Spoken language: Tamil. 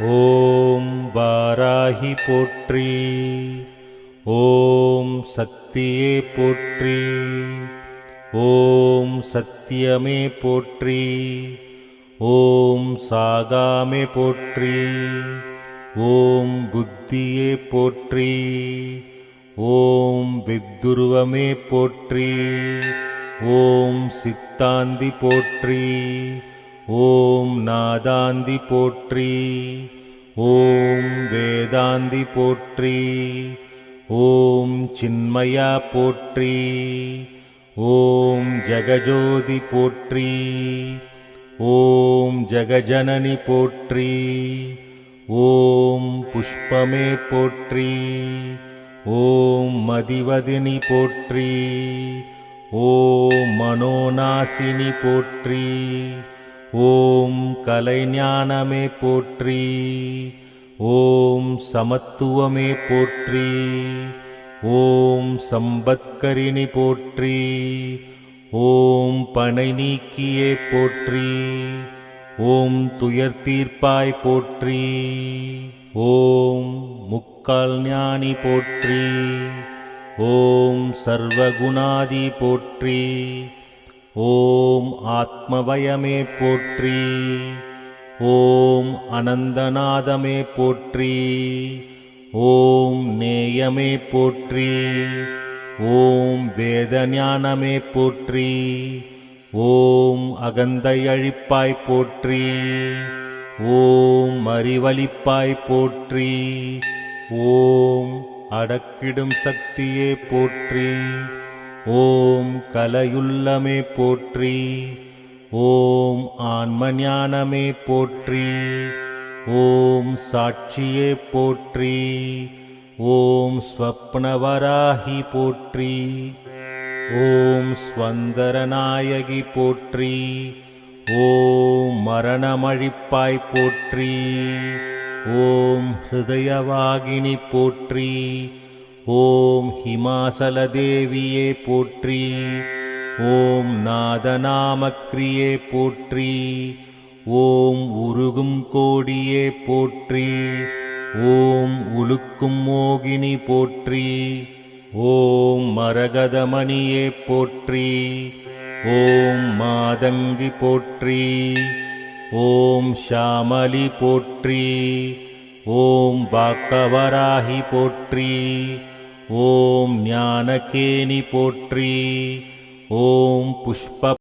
ஓம் வாராகி போற்றி. ஓம் சக்தியே போற்றி. ஓம் சத்தியமே போற்றி. ஓம் சாகாமே போற்றி. ஓம் புத்தியே போற்றி. ஓம் வித்துருவமே போற்றி. ஓம் சித்தாந்தி போற்றி. ஓம் நாதாந்தி போற்றி ஓம் வேதாந்தி போற்றி ஓம் சின்மயா போற்றி ஓம் ஜெகஜோதி போற்றி ஓம் ஜெகஜனனி போற்றி ஓம் புஷ்பமே போற்றி ஓம் மதிவதினி போற்றி ஓம் மனோநாசினி போற்றி ஓம் கலைஞானமே போற்றி ஓம் சமத்துவமே போற்றி ஓம் சம்பத்கரிணி போற்றி ஓம் பனை நீக்கியே போற்றி ஓம் துயர் தீர்ப்பாய் போற்றி ஓம் முக்கால் ஞானி போற்றி ஓம் சர்வகுணாதி போற்றி ஓம் ஆத்மவயமே போற்றி. ஓம் அனந்தநாதமே போற்றி. ஓம் நேயமே போற்றி. ஓம் வேதஞானமே போற்றி. ஓம் அகந்தை அழிப்பாய் போற்றி. ஓம் அறிவழிப்பாய் போற்றி. ஓம் அடக்கிடும் சக்தியே போற்றி. ஓம் கலையுள்ளமே போற்றி ஓம் ஆன்மஞானமே போற்றி ஓம் சாட்சியே போற்றி ஓம் ஸ்வப்னவராகி போற்றி ஓம் ஸ்வந்தரநாயகி போற்றி ஓம் மரணமழிப்பாய் போற்றி ஓம் ஹிருதயவாகினி போற்றி ஓம் ஹிமாசல தேவியே போற்றி. ஓம் நாதநாமக்ரியே போற்றி. ஓம் உருகும் கோடியே போற்றி. ஓம் உலுக்கும் மோகினி போற்றி. ஓம் மரகதமணியே போற்றி. ஓம் மாதங்கி போற்றி. ஓம் ஷாமலி போற்றி. ஓம் பாக்கவராகி போற்றி ஓம் ஞானகேணி போற்றி ஓம் புஷ்ப